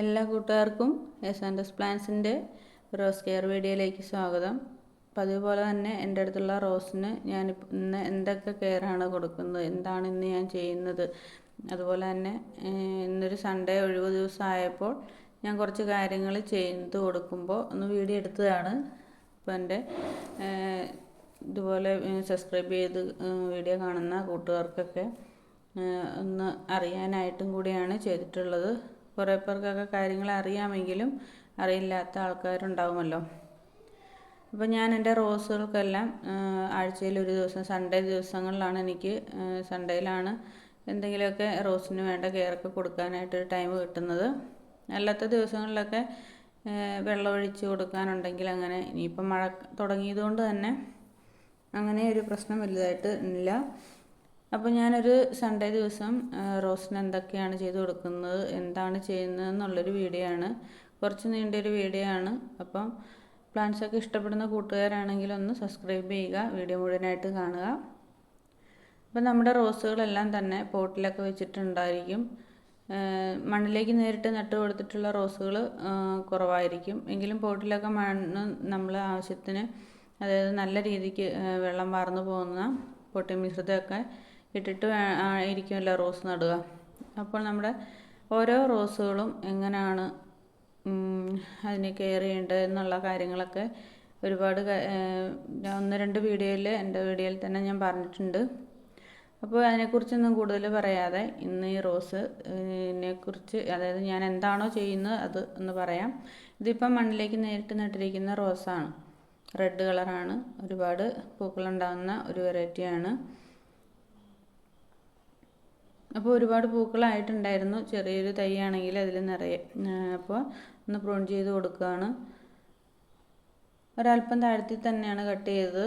എല്ലാ കൂട്ടുകാർക്കും S പ്ലാൻസിന്റെ rose care വീഡിയോയിലേക്ക് സ്വാഗതം. പതിവ് പോലെ തന്നെ എന്റെ അടുത്തുള്ള റോസിന് ഞാൻ ഇന്ന് എന്തൊക്കെ കെയറാണ് കൊടുക്കുന്നത് എന്താണ് ഇന്ന് ഞാൻ ചെയ്യുന്നത്. അതുപോലെ തന്നെ ഇന്നൊരു സൺഡേ ഒഴിവ് ദിവസമായപ്പോൾ ഞാൻ കുറച്ച് കാര്യങ്ങൾ ചെയ്ത് കൊടുക്കുമ്പോൾ ഒന്ന് വീഡിയോ എടുത്തതാണ്. അപ്പോൾ എന്റെ ഇതുപോലെ സബ്സ്ക്രൈബ് ചെയ്ത് വീഡിയോ കാണുന്ന കൂട്ടുകാർക്കൊക്കെ ഒന്ന് അറിയാനായിട്ടും കൂടിയാണ് ചെയ്തിട്ടുള്ളത്. കുറേ പേർക്കൊക്കെ കാര്യങ്ങൾ അറിയാമെങ്കിലും അറിയില്ലാത്ത ആൾക്കാരുണ്ടാവുമല്ലോ. അപ്പോൾ ഞാൻ എന്റെ റോസുകൾക്കെല്ലാം ആഴ്ചയിൽ ഒരു ദിവസം സൺഡേ ദിവസങ്ങളിലാണ് എനിക്ക് സൺഡേയിലാണ് എന്തെങ്കിലുമൊക്കെ റോസിന് വേണ്ട കെയറൊക്കെ കൊടുക്കാനായിട്ട് ടൈം കിട്ടുന്നത്. അല്ലാത്ത ദിവസങ്ങളിലൊക്കെ വെള്ളമൊഴിച്ച് കൊടുക്കാനുണ്ടെങ്കിൽ അങ്ങനെ ഇനിയിപ്പം മഴ തുടങ്ങിയതുകൊണ്ട് തന്നെ അങ്ങനെ ഒരു പ്രശ്നം വലുതായിട്ട് ഇല്ല. അപ്പോൾ ഞാനൊരു സൺഡേ ദിവസം റോസിന് എന്തൊക്കെയാണ് ചെയ്ത് കൊടുക്കുന്നത് എന്താണ് ചെയ്യുന്നത് എന്നുള്ളൊരു വീഡിയോ ആണ്. കുറച്ച് നീണ്ടൊരു വീഡിയോ ആണ്. അപ്പം പ്ലാന്റ്സൊക്കെ ഇഷ്ടപ്പെടുന്ന കൂട്ടുകാരാണെങ്കിൽ ഒന്ന് സബ്സ്ക്രൈബ് ചെയ്യുക വീഡിയോ മുഴുവനായിട്ട് കാണുക. അപ്പം നമ്മുടെ റോസുകളെല്ലാം തന്നെ പോട്ടിലൊക്കെ വെച്ചിട്ടുണ്ടായിരിക്കും. മണ്ണിലേക്ക് നേരിട്ട് നട്ട് കൊടുത്തിട്ടുള്ള റോസുകൾ കുറവായിരിക്കും. എങ്കിലും പോട്ടിലൊക്കെ മണ്ണ് നമ്മൾ ആവശ്യത്തിന് അതായത് നല്ല രീതിക്ക് വെള്ളം വാർന്നു പോകുന്ന പൊട്ടി മിശ്രിതമൊക്കെ ഇട്ടിട്ട് ആയിരിക്കുമല്ലോ റോസ് നടുക. അപ്പോൾ നമ്മുടെ ഓരോ റോസുകളും എങ്ങനെയാണ് അതിനെ കെയർ ചെയ്യേണ്ടത് എന്നുള്ള കാര്യങ്ങളൊക്കെ ഒരുപാട് ഒന്ന് രണ്ട് വീഡിയോയിൽ എന്റെ വീഡിയോയിൽ തന്നെ ഞാൻ പറഞ്ഞിട്ടുണ്ട്. അപ്പോൾ അതിനെക്കുറിച്ചൊന്നും കൂടുതൽ പറയാതെ ഇന്ന് ഈ റോസ് കുറിച്ച് അതായത് ഞാൻ എന്താണോ ചെയ്യുന്നത് അത് ഒന്ന് പറയാം. ഇതിപ്പം മണ്ണിലേക്ക് നേരിട്ട് നട്ടിരിക്കുന്ന റോസാണ്. റെഡ് കളറാണ്. ഒരുപാട് പൂക്കളുണ്ടാകുന്ന ഒരു വെറൈറ്റിയാണ്. അപ്പോൾ ഒരുപാട് പൂക്കളായിട്ടുണ്ടായിരുന്നു. ചെറിയൊരു തൈയാണെങ്കിൽ അതിൽ നിറയെ അപ്പോൾ ഒന്ന് പ്രൂൺ ചെയ്ത് കൊടുക്കുകയാണ്. ഒരല്പം താഴ്ത്തി തന്നെയാണ് കട്ട് ചെയ്തത്.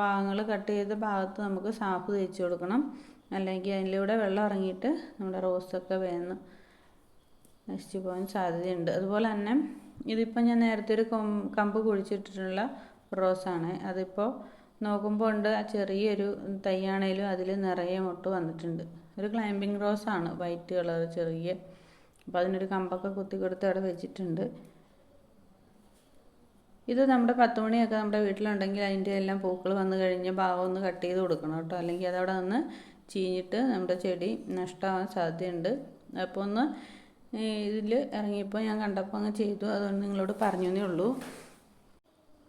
ഭാഗങ്ങൾ കട്ട് ചെയ്ത ഭാഗത്ത് നമുക്ക് സാഫ് തേച്ച് കൊടുക്കണം. അല്ലെങ്കിൽ അതിലൂടെ വെള്ളം ഇറങ്ങിയിട്ട് നമ്മുടെ റോസൊക്കെ വേന്ന് നശിച്ചു പോകാൻ സാധ്യതയുണ്ട്. അതുപോലെ തന്നെ ഇതിപ്പോൾ ഞാൻ നേരത്തെ ഒരു കമ്പ് കുഴിച്ചിട്ടിട്ടുള്ള റോസാണ്. അതിപ്പോൾ നോക്കുമ്പോൾ ഉണ്ട് ആ ചെറിയൊരു തൈയാണേലും അതിൽ നിറയെ മുട്ട് വന്നിട്ടുണ്ട്. ഒരു ക്ലൈമ്പിംഗ് റോസ് ആണ് വൈറ്റ് കളർ ചെറിയ. അപ്പോൾ അതിനൊരു കമ്പൊക്കെ കുത്തി കൊടുത്ത് അവിടെ വെച്ചിട്ടുണ്ട്. ഇത് നമ്മുടെ പത്ത് മണിയൊക്കെ നമ്മുടെ വീട്ടിലുണ്ടെങ്കിൽ അതിന്റെ എല്ലാം പൂക്കൾ വന്നു കഴിഞ്ഞ് ഭാഗം ഒന്ന് കട്ട് ചെയ്ത് കൊടുക്കണം കേട്ടോ. അല്ലെങ്കിൽ അതവിടെ നിന്ന് ചീഞ്ഞിട്ട് നമ്മുടെ ചെടി നഷ്ടമാവാൻ സാധ്യതയുണ്ട്. അപ്പോൾ ഒന്ന് ഇതിൽ ഇറങ്ങിയപ്പോൾ ഞാൻ കണ്ടപ്പോൾ അങ്ങ് ചെയ്തു. അതുകൊണ്ട് നിങ്ങളോട് പറഞ്ഞു എന്നേ ഉള്ളൂ.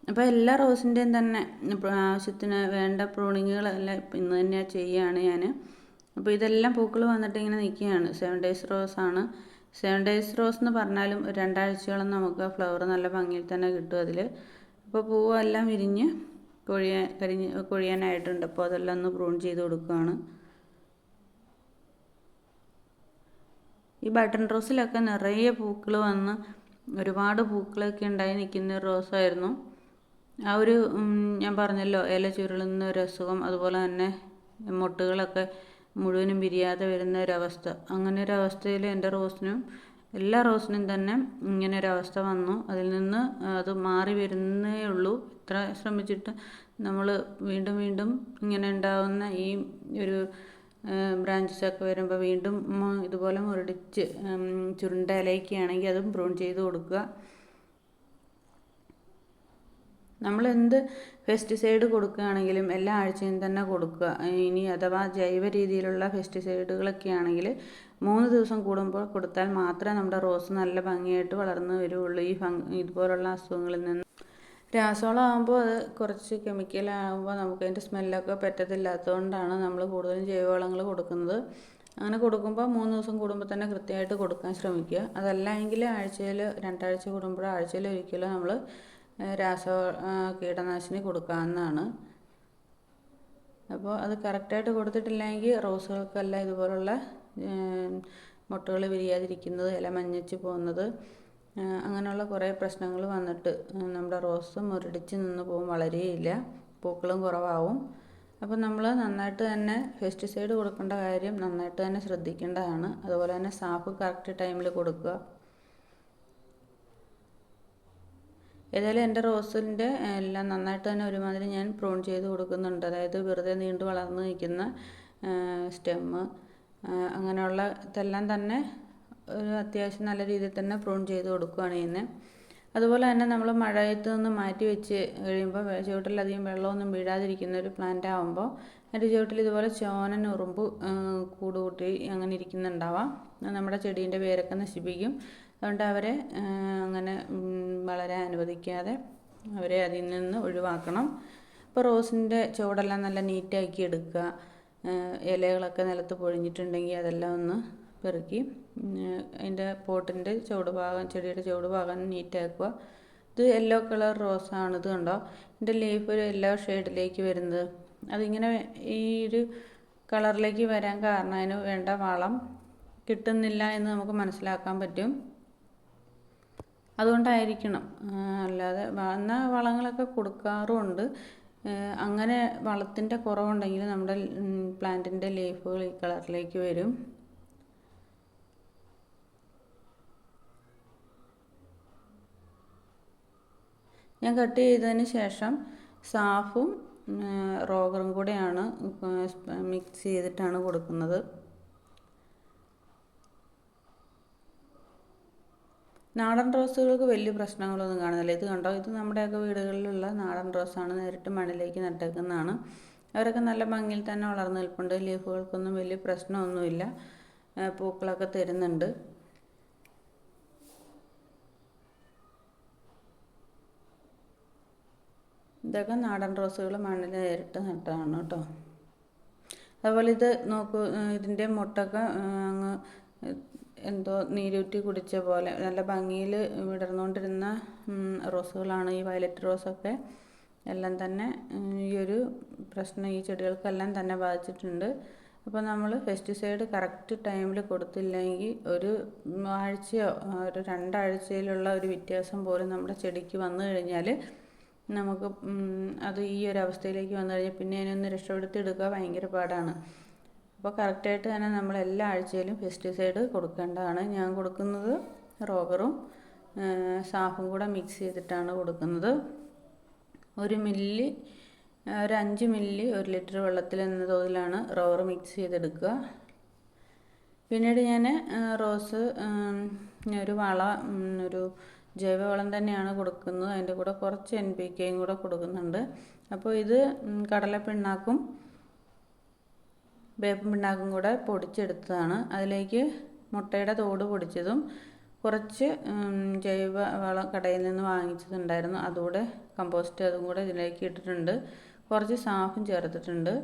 അപ്പോൾ എല്ലാ റോസിന്റെയും തന്നെ ആവശ്യത്തിന് വേണ്ട പ്രൂണിങ്ങുകളെല്ലാം ഇന്ന് തന്നെ ചെയ്യുകയാണ് ഞാൻ അപ്പോൾ ഇതെല്ലാം പൂക്കൾ വന്നിട്ട് ഇങ്ങനെ നിൽക്കുകയാണ്. സെവൻ ഡേയ്സ് ആണ്. സെവൻ ഡേയ്സ് റോസ് എന്ന് പറഞ്ഞാലും രണ്ടാഴ്ചയോളം നമുക്ക് ഫ്ലവർ നല്ല ഭംഗിയിൽ തന്നെ കിട്ടും അതിൽ അപ്പോൾ പൂവെല്ലാം വിരിഞ്ഞ് കൊഴിയാൻ കരിഞ്ഞ് കൊഴിയാനായിട്ടുണ്ട്. അപ്പോൾ അതെല്ലാം ഒന്ന് പ്രൂൺ ചെയ്ത് കൊടുക്കുകയാണ്. ഈ ബട്ടൺ റോസിലൊക്കെ നിറയെ പൂക്കൾ വന്ന് ഒരുപാട് പൂക്കളൊക്കെ ഉണ്ടായി നിൽക്കുന്ന റോസായിരുന്നു. ആ ഒരു ഞാൻ പറഞ്ഞല്ലോ ഇല ചുരുളുന്ന ഒരു അസുഖം അതുപോലെ തന്നെ മുട്ടുകളൊക്കെ മുഴുവനും പിരിയാതെ വരുന്ന ഒരവസ്ഥ അങ്ങനെ ഒരു അവസ്ഥയിൽ എന്റെ റോസിനും എല്ലാ റോസിനും തന്നെ ഇങ്ങനെ ഒരു അവസ്ഥ വന്നു. അതിൽ നിന്ന് അത് മാറി വരുന്നേ ഉള്ളൂ. ഇത്ര ശ്രമിച്ചിട്ട് നമ്മൾ വീണ്ടും വീണ്ടും ഇങ്ങനെ ഉണ്ടാവുന്ന ഈ ഒരു ബ്രാഞ്ചസൊക്കെ വരുമ്പോൾ വീണ്ടും ഇതുപോലെ മുരടിച്ച് ചുരുണ്ട ഇലയൊക്കെയാണെങ്കിൽ അതും പ്രൂൺ ചെയ്ത് കൊടുക്കുക. നമ്മൾ എന്ത് പെസ്റ്റിസൈഡ് കൊടുക്കുകയാണെങ്കിലും എല്ലാ ആഴ്ചയും തന്നെ കൊടുക്കുക. ഇനി അഥവാ ജൈവ രീതിയിലുള്ള പെസ്റ്റിസൈഡുകളൊക്കെ ആണെങ്കിൽ മൂന്ന് ദിവസം കൂടുമ്പോൾ കൊടുത്താൽ മാത്രമേ നമ്മുടെ റോസ് നല്ല ഭംഗിയായിട്ട് വളർന്നു വരുള്ളൂ. ഈ ഇതുപോലുള്ള അസുഖങ്ങളിൽ നിന്ന്. രാസവളം ആകുമ്പോൾ അത് കുറച്ച് കെമിക്കലാകുമ്പോൾ നമുക്ക് അതിന്റെ സ്മെല്ലൊക്കെ പറ്റത്തില്ലാത്തതുകൊണ്ടാണ് നമ്മൾ കൂടുതലും ജൈവവളങ്ങൾ കൊടുക്കുന്നത്. അങ്ങനെ കൊടുക്കുമ്പോൾ മൂന്ന് ദിവസം കൂടുമ്പോൾ തന്നെ കൃത്യമായിട്ട് കൊടുക്കാൻ ശ്രമിക്കുക. അതല്ല എങ്കിൽ ആഴ്ചയിൽ രണ്ടാഴ്ച കൂടുമ്പോൾ ആഴ്ചയിൽ ഒരിക്കലും നമ്മൾ രാസ കീടനാശിനി കൊടുക്കാവുന്നതാണ്. അപ്പോൾ അത് കറക്റ്റായിട്ട് കൊടുത്തിട്ടില്ലെങ്കിൽ റോസുകൾക്കല്ല ഇതുപോലുള്ള മുട്ടകൾ വിരിയാതിരിക്കുന്നത് ഇല മഞ്ഞച്ച് പോകുന്നത് അങ്ങനെയുള്ള കുറേ പ്രശ്നങ്ങൾ വന്നിട്ട് നമ്മുടെ റോസ് മുരടിച്ച് നിന്ന് പോകും വളരെയില്ല. പൂക്കളും കുറവാകും അപ്പോൾ നമ്മൾ നന്നായിട്ട് തന്നെ പെസ്റ്റിസൈഡ് കൊടുക്കേണ്ട കാര്യം നന്നായിട്ട് തന്നെ ശ്രദ്ധിക്കേണ്ടതാണ്. അതുപോലെ തന്നെ സാഫ് കറക്റ്റ് ടൈമിൽ കൊടുക്കുക. ഏതായാലും എന്റെ റോസിന്റെ എല്ലാം നന്നായിട്ട് തന്നെ ഒരുമാതിരി ഞാൻ പ്രൂൺ ചെയ്ത് കൊടുക്കുന്നുണ്ട്. അതായത് വെറുതെ നീണ്ടു വളർന്ന് നിൽക്കുന്ന സ്റ്റെമ്മ് അങ്ങനെയുള്ള ഇതെല്ലാം തന്നെ ഒരു അത്യാവശ്യം നല്ല രീതിയിൽ തന്നെ പ്രൂൺ ചെയ്ത് കൊടുക്കുകയാണ് ചെയ്യുന്നത് അതുപോലെ തന്നെ നമ്മൾ മഴയത്ത് നിന്ന് മാറ്റി വെച്ച് കഴിയുമ്പോൾ ചുവട്ടിലധികം വെള്ളമൊന്നും വീഴാതിരിക്കുന്ന ഒരു പ്ലാന്റ് ആകുമ്പോൾ എന്റെ ചുവട്ടിൽ ഇതുപോലെ ചോനൻ ഉറുമ്പ് കൂടുകൂട്ടി അങ്ങനെ ഇരിക്കുന്നുണ്ടാവാം. നമ്മുടെ ചെടീന്റെ വേരൊക്കെ നശിപ്പിക്കും. അതുകൊണ്ട് അവരെ അങ്ങനെ വളരാൻ അനുവദിക്കാതെ അവരെ അതിൽ നിന്ന് ഒഴിവാക്കണം. ഇപ്പോൾ റോസിന്റെ ചുവടെല്ലാം നല്ല നീറ്റാക്കി എടുക്കുക. ഇലകളൊക്കെ നിലത്ത് പൊഴിഞ്ഞിട്ടുണ്ടെങ്കിൽ അതെല്ലാം ഒന്ന് പെറുക്കി അതിന്റെ പോട്ടിന്റെ ചുവട് ഭാഗം ചെടിയുടെ ചുവട് ഭാഗം നീറ്റാക്കുക. ഇത് യെല്ലോ കളർ റോസാണ് ഇത് കണ്ടോ? ഇതിന്റെ ലീഫ് ഒരു യെല്ലോ ഷെയ്ഡിലേക്ക് വരുന്നത്. അതിങ്ങനെ ഈ ഒരു കളറിലേക്ക് വരാൻ കാരണം അതിന് വേണ്ട വളം കിട്ടുന്നില്ല എന്ന് നമുക്ക് മനസ്സിലാക്കാൻ പറ്റും. അതുകൊണ്ടായിരിക്കണം. അല്ലാതെ എന്നാൽ വളങ്ങളൊക്കെ കൊടുക്കാറുമുണ്ട്. അങ്ങനെ വളത്തിന്റെ കുറവുണ്ടെങ്കിൽ നമ്മുടെ പ്ലാന്റിന്റെ ലീഫുകൾ ഈ കളറിലേക്ക് വരും. ഞാൻ കട്ട് ചെയ്തതിന് ശേഷം സാഫും റോഗറും കൂടെയാണ് മിക്സ് ചെയ്തിട്ടാണ് കൊടുക്കുന്നത്. നാടൻ റോസുകൾക്ക് വലിയ പ്രശ്നങ്ങളൊന്നും കാണുന്നില്ല. ഇത് കണ്ടോ? ഇത് നമ്മുടെയൊക്കെ വീടുകളിലുള്ള നാടൻ റോസാണ് നേരിട്ട് മണ്ണിലേക്ക് നട്ടേക്കുന്നതാണ്. അവരൊക്കെ നല്ല ഭംഗിയിൽ തന്നെ വളർന്നു നിൽപ്പുണ്ട്. ലീഫുകൾക്കൊന്നും വലിയ പ്രശ്നമൊന്നുമില്ല. പൂക്കളൊക്കെ തരുന്നുണ്ട്. ഇതൊക്കെ നാടൻ റോസുകൾ മണ്ണിൽ നേരിട്ട് നട്ടതാണ് കേട്ടോ. അതുപോലെ ഇത് നോക്കൂ ഇതിന്റെ മുട്ടൊക്കെ അങ്ങ് എന്തോ നീരൂറ്റി കുടിച്ച പോലെ നല്ല ഭംഗിയിൽ വിടർന്നുകൊണ്ടിരുന്ന റോസുകളാണ് ഈ വയലറ്റ് റോസൊക്കെ. എല്ലാം തന്നെ ഈ ഒരു പ്രശ്നം ഈ ചെടികൾക്കെല്ലാം തന്നെ ബാധിച്ചിട്ടുണ്ട്. അപ്പോൾ നമ്മൾ പെസ്റ്റിസൈഡ് കറക്റ്റ് ടൈമിൽ കൊടുത്തില്ലെങ്കിൽ ഒരു ആഴ്ചയോ ഒരു രണ്ടാഴ്ചയിലുള്ള ഒരു വ്യത്യാസം പോലും നമ്മുടെ ചെടിക്ക് വന്നു കഴിഞ്ഞാൽ നമുക്ക് അത് ഈ ഒരു അവസ്ഥയിലേക്ക് വന്നു കഴിഞ്ഞാൽ പിന്നെ അതിനൊന്ന് രക്ഷപ്പെടുത്തി എടുക്കുക ഭയങ്കര പാടാണ്. അപ്പോൾ കറക്റ്റായിട്ട് തന്നെ നമ്മൾ എല്ലാ ആഴ്ചയിലും പെസ്റ്റിസൈഡ് കൊടുക്കേണ്ടതാണ്. ഞാൻ കൊടുക്കുന്നത് റോഗറും സാഫും കൂടെ മിക്സ് ചെയ്തിട്ടാണ് കൊടുക്കുന്നത്. ഒരു മില്ലി ഒരു അഞ്ച് മില്ലി ഒരു ലിറ്റർ വെള്ളത്തിൽ എന്ന തോതിലാണ് റോവർ മിക്സ് ചെയ്തെടുക്കുക. പിന്നീട് ഞാൻ റോസ് ഒരു വള ഒരു ജൈവവളം തന്നെയാണ് കൊടുക്കുന്നത്. അതിന്റെ കൂടെ കുറച്ച് എൻ പി കെയും കൂടെ കൊടുക്കുന്നുണ്ട്. അപ്പോൾ ഇത് കടലപ്പിണ്ണാക്കും വേപ്പും പിണ്ണാക്കും കൂടെ പൊടിച്ചെടുത്തതാണ്. അതിലേക്ക് മുട്ടയുടെ തോട് പൊടിച്ചതും കുറച്ച് ജൈവ വളം കടയിൽ നിന്ന് വാങ്ങിച്ചതുണ്ടായിരുന്നു. അതുകൂടെ കമ്പോസ്റ്റ് അതും കൂടെ ഇതിലേക്ക് ഇട്ടിട്ടുണ്ട്. കുറച്ച് സാഫും ചേർത്തിട്ടുണ്ട്.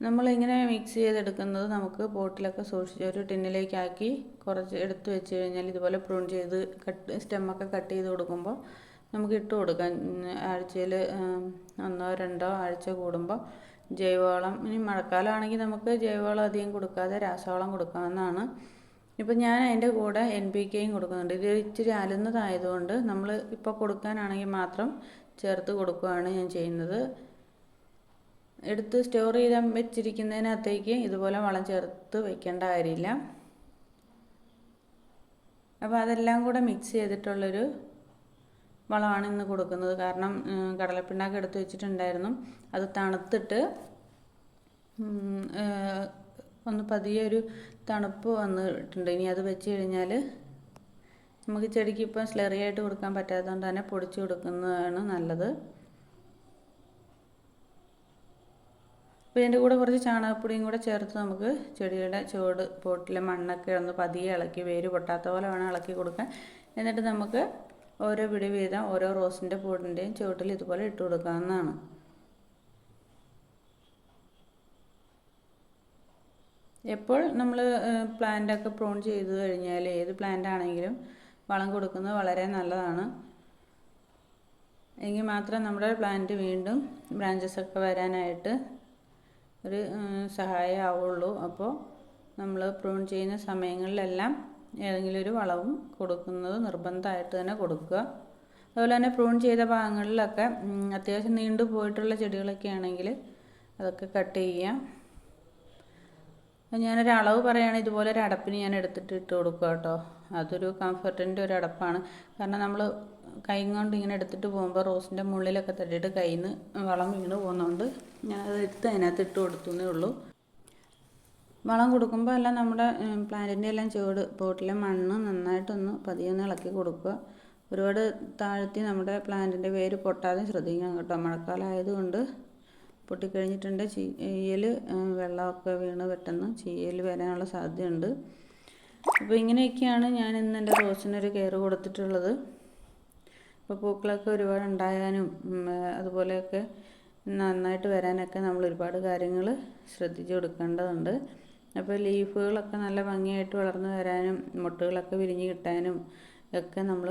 നമ്മളിങ്ങനെ മിക്സ് ചെയ്തെടുക്കുന്നത് നമുക്ക് ബോട്ടിലൊക്കെ സൂക്ഷിച്ച് ഒരു ടിന്നിലേക്കാക്കി കുറച്ച് എടുത്ത് വെച്ച് കഴിഞ്ഞാൽ ഇതുപോലെ പ്രൂൺ ചെയ്ത് കട്ട് സ്റ്റെമ്മൊക്കെ കട്ട് ചെയ്ത് കൊടുക്കുമ്പോൾ നമുക്ക് ഇട്ട് കൊടുക്കാം. ആഴ്ചയിൽ ഒന്നോ രണ്ടോ ആഴ്ച കൂടുമ്പോൾ ജൈവവളം ഇനി മഴക്കാലമാണെങ്കിൽ നമുക്ക് ജൈവവളം അധികം കൊടുക്കാതെ രാസവളം കൊടുക്കാവുന്നതാണ്. ഇപ്പം ഞാൻ അതിന്റെ കൂടെ എൻ പി കെയും കൊടുക്കുന്നുണ്ട്. ഇത് ഇച്ചിരി അലുന്നതായതുകൊണ്ട് നമ്മൾ ഇപ്പോൾ കൊടുക്കാനാണെങ്കിൽ മാത്രം ചേർത്ത് കൊടുക്കുകയാണ് ഞാൻ ചെയ്യുന്നത്. എടുത്ത് സ്റ്റോർ ചെയ്താൽ വെച്ചിരിക്കുന്നതിനകത്തേക്ക് ഇതുപോലെ വളം ചേർത്ത് വെക്കേണ്ട കാര്യമില്ല. അപ്പോൾ അതെല്ലാം കൂടെ മിക്സ് ചെയ്തിട്ടുള്ളൊരു വളമാണ് ഇന്ന് കൊടുക്കുന്നത്. കാരണം കടലപ്പിണ്ണാക്ക് എടുത്തു വെച്ചിട്ടുണ്ടായിരുന്നു. അത് തണുത്തിട്ട് ഒന്ന് പതിയെ ഒരു തണുപ്പ് വന്നിട്ടുണ്ട്. ഇനി അത് വെച്ച് കഴിഞ്ഞാൽ നമുക്ക് ചെടിക്ക് ഇപ്പം സ്ലെറി ആയിട്ട് കൊടുക്കാൻ പറ്റാത്തതുകൊണ്ട് തന്നെ പൊടിച്ച് കൊടുക്കുന്നതാണ് നല്ലത്. അപ്പോൾ ഇതിന്റെ കൂടെ കുറച്ച് ചാണകപ്പൊടിയും കൂടെ ചേർത്ത് നമുക്ക് ചെടിയുടെ ചുവട് പോട്ടിലെ മണ്ണൊക്കെ ഒന്ന് പതിയെ ഇളക്കി വേര് പൊട്ടാത്ത പോലെ വേണം ഇളക്കി കൊടുക്കാൻ. എന്നിട്ട് നമുക്ക് ഓരോ പിടി വീതം ഓരോ റോസിന്റെ പൂടിന്റെയും ചുവട്ടിൽ ഇതുപോലെ ഇട്ട് കൊടുക്കാവുന്നതാണ്. എപ്പോൾ നമ്മൾ പ്ലാന്റൊക്കെ പ്രൂൺ ചെയ്ത് കഴിഞ്ഞാൽ ഏത് പ്ലാന്റ് ആണെങ്കിലും വളം കൊടുക്കുന്നത് വളരെ നല്ലതാണ്. എങ്കിൽ മാത്രം നമ്മുടെ പ്ലാന്റ് വീണ്ടും ബ്രാഞ്ചസ് ഒക്കെ വരാനായിട്ട് ഒരു സഹായമാവുള്ളൂ അപ്പോൾ നമ്മൾ പ്രൂൺ ചെയ്യുന്ന സമയങ്ങളിലെല്ലാം ഏതെങ്കിലും ഒരു വളവും കൊടുക്കുന്നത് നിർബന്ധമായിട്ട് തന്നെ കൊടുക്കുക. അതുപോലെ തന്നെ പ്രൂൺ ചെയ്ത ഭാഗങ്ങളിലൊക്കെ അത്യാവശ്യം നീണ്ടു പോയിട്ടുള്ള ചെടികളൊക്കെ ആണെങ്കിൽ അതൊക്കെ കട്ട് ചെയ്യാം ഞാനൊരു അളവ് പറയുകയാണെങ്കിൽ ഇതുപോലെ ഒരു അടപ്പിന് ഞാൻ എടുത്തിട്ട് ഇട്ട് കൊടുക്കുക കേട്ടോ. അതൊരു കംഫർട്ടിന്റെ ഒരു അടപ്പാണ്. കാരണം നമ്മൾ കൈ കൊണ്ട് ഇങ്ങനെ എടുത്തിട്ട് പോകുമ്പോൾ റോസിന്റെ മുള്ളിലൊക്കെ തട്ടിയിട്ട് കയ്യിൽ നിന്ന് വളം വീണ് പോകുന്നതുകൊണ്ട് ഞാനത് എടുത്ത് അതിനകത്ത് ഇട്ട് കൊടുത്തേ ഉള്ളൂ. വളം കൊടുക്കുമ്പോൾ എല്ലാം നമ്മുടെ പ്ലാന്റിന്റെ എല്ലാം ചുവട് പോട്ടിലെ മണ്ണ് നന്നായിട്ടൊന്ന് പതിയെ ഒന്ന് ഇളക്കി കൊടുക്കുക. ഒരുപാട് താഴ്ത്തി നമ്മുടെ പ്ലാന്റിന്റെ വേര് പൊട്ടാതെ ശ്രദ്ധിക്കണം കേട്ടോ. മഴക്കാലം ആയതുകൊണ്ട് പൊട്ടിക്കഴിഞ്ഞിട്ടുണ്ട് ചീയൽ വെള്ളമൊക്കെ വീണ് പെട്ടെന്ന് ചീയൽ വരാനുള്ള സാധ്യതയുണ്ട്. അപ്പോൾ ഇങ്ങനെയൊക്കെയാണ് ഞാൻ ഇന്ന് എന്റെ റോസിനൊരു കെയർ കൊടുത്തിട്ടുള്ളത്. അപ്പോൾ പൂക്കളൊക്കെ ഒരുപാട് ഉണ്ടാകാനും അതുപോലെയൊക്കെ നന്നായിട്ട് വരാനൊക്കെ നമ്മൾ ഒരുപാട് കാര്യങ്ങൾ ശ്രദ്ധിച്ചു കൊടുക്കേണ്ടതുണ്ട്. അപ്പോൾ ലീഫുകളൊക്കെ നല്ല ഭംഗിയായിട്ട് വളർന്നു വരാനും മുട്ടുകളൊക്കെ വിരിഞ്ഞ് കിട്ടാനും ഒക്കെ നമ്മൾ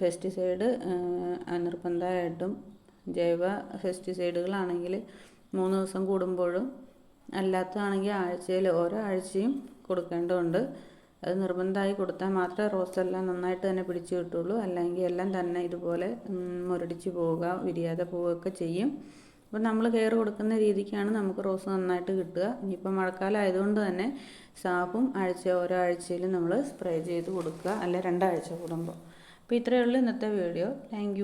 പെസ്റ്റിസൈഡ് നിർബന്ധമായിട്ടും ജൈവ പെസ്റ്റിസൈഡുകളാണെങ്കിൽ മൂന്ന് ദിവസം കൂടുമ്പോഴും അല്ലാത്തതാണെങ്കിൽ ആഴ്ചയിൽ ഓരോ ആഴ്ചയും കൊടുക്കേണ്ടതുണ്ട്. അത് നിർബന്ധമായി കൊടുത്താൽ മാത്രമേ റോസെല്ലാം നന്നായിട്ട് തന്നെ പിടിച്ചു കിട്ടുള്ളൂ അല്ലെങ്കിൽ എല്ലാം തന്നെ ഇതുപോലെ മുരടിച്ച് പോവുക വിരിയാതെ പോവുകയൊക്കെ ചെയ്യും. അപ്പോൾ നമ്മൾ കെയർ കൊടുക്കുന്ന രീതിക്കാണ് നമുക്ക് റോസ് നന്നായിട്ട് കിട്ടുക. ഇനിയിപ്പോൾ മഴക്കാലം ആയതുകൊണ്ട് തന്നെ സാപ്പും ആഴ്ച ഓരോ ആഴ്ചയിലും നമ്മൾ സ്പ്രേ ചെയ്ത് കൊടുക്കുക. അല്ലെ രണ്ടാഴ്ച കൂടുമ്പോൾ അപ്പോൾ ഇത്രയേ ഉള്ളൂ ഇന്നത്തെ വീഡിയോ. താങ്ക്